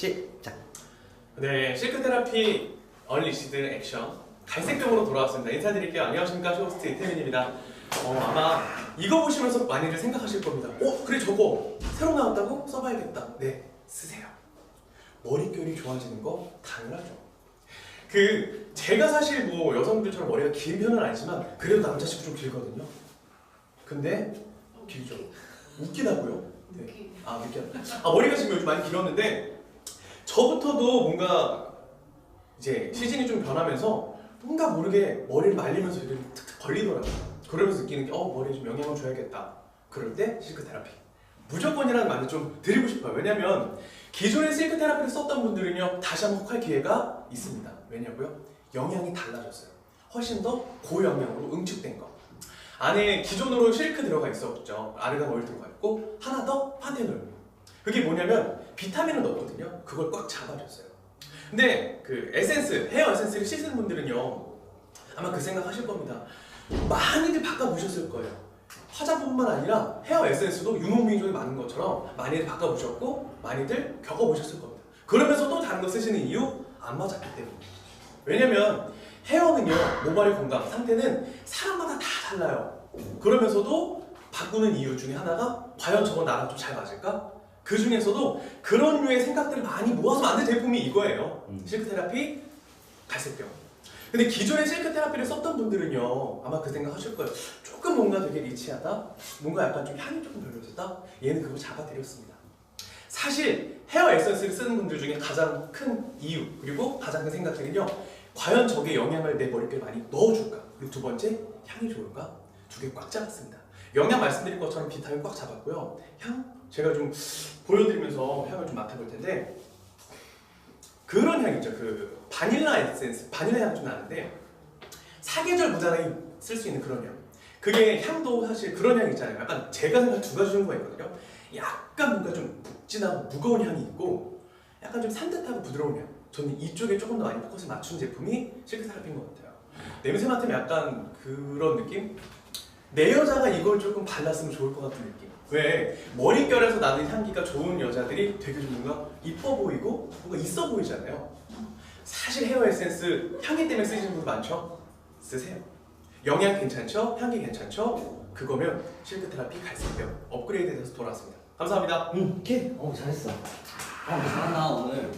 시작. 네, 실크 테라피 얼리시드 액션 갈색병으로 돌아왔습니다. 인사드릴게요. 안녕하십니까 쇼호스트 이태민입니다. 어, 아마 이거 보시면서 많이들 생각하실 겁니다. 어, 그래 저거 새로 나왔다고 써봐야겠다. 네, 쓰세요. 머릿결이 좋아지는 거 당연하죠. 그 제가 사실 뭐 여성들처럼 머리가 긴 편은 아니지만 그래도 남자치고 좀 길거든요. 근데 어, 길죠. 웃기다고요? 네. 아, 웃겨. 아, 머리가 지금 요즘 많이 길었는데 저부터도 뭔가 이제 시즌이 좀 변하면서 뭔가 모르게 머리를 말리면서 이렇게 툭툭 걸리더라고요. 그러면서 느끼는 게 어, 머리에 좀 영향을 줘야겠다. 그럴 때 실크 테라피. 무조건이라는 말을 좀 드리고 싶어요. 왜냐면 기존에 실크 테라피를 썼던 분들은요, 다시 한번 혹할 기회가 있습니다. 왜냐고요? 영양이 달라졌어요. 훨씬 더 고영양으로 응축된 거. 안에 기존으로 실크 들어가 있었죠. 아르간 오일 들어가 있고, 하나 더 파테놀. 그게 뭐냐면 비타민을 넣거든요. 그걸 꽉 잡아줬어요. 근데 그 에센스, 헤어 에센스를 쓰시는 분들은요. 아마 그 생각 하실 겁니다. 많이들 바꿔보셨을 거예요. 화장뿐만 아니라 헤어 에센스도 유목민족이 많은 것처럼 많이들 바꿔보셨고 많이들 겪어보셨을 겁니다. 그러면서 또 다른 거 쓰시는 이유 안 맞았기 때문에. 왜냐면 헤어는요 모발의 건강 상태는 사람마다 다 달라요. 그러면서도 바꾸는 이유 중에 하나가 과연 저건 나랑 좀 잘 맞을까? 그 중에서도 그런 류의 생각들을 많이 모아서 만든 제품이 이거예요. 음. 실크 테라피 갈색병. 근데 기존에 실크 테라피를 썼던 분들은요 아마 그 생각 하실 거예요. 조금 뭔가 되게 리치하다, 뭔가 약간 좀 향이 조금 별로였다. 얘는 그거 잡아드렸습니다. 사실 헤어 에센스를 쓰는 분들 중에 가장 큰 이유 그리고 가장 큰 생각들은요 과연 저게 영향을 내 머릿결에 많이 넣어줄까 그리고 두 번째 향이 좋을까 두 개 꽉 잡았습니다 영양 말씀드린 것처럼 비타민 꽉 잡았고요 향 제가 좀 보여드리면서 향을 좀 맡아볼 텐데 그런 향 있죠 그 바닐라 에센스 바닐라 향 좀 나는데 사계절 무난하게 쓸 수 있는 그런 향 그게 향도 사실 그런 향 있잖아요 약간 제가 생각한 두 가지 정도가 있거든요 약간 뭔가 좀 묵진하고 무거운 향이 있고 약간 좀 산뜻하고 부드러운 향. 저는 이쪽에 조금 더 많이 포커스 맞춘 제품이 실크 테라피인 것 같아요. 냄새 맡으면 약간 그런 느낌? 내 여자가 이걸 조금 발랐으면 좋을 것 같은 느낌. 왜 머릿결에서 나는 향기가 좋은 여자들이 되게 좀 뭔가 이뻐 보이고 뭔가 있어 보이잖아요. 사실 헤어 에센스 향기 때문에 쓰시는 분들 많죠? 쓰세요. 영양 괜찮죠? 향기 괜찮죠? 그거면 실크 테라피 갈색병 업그레이드 돼서 돌아왔습니다. 감사합니다. 응, 오케이. 어, 잘했어. 어, 잘한다 오늘.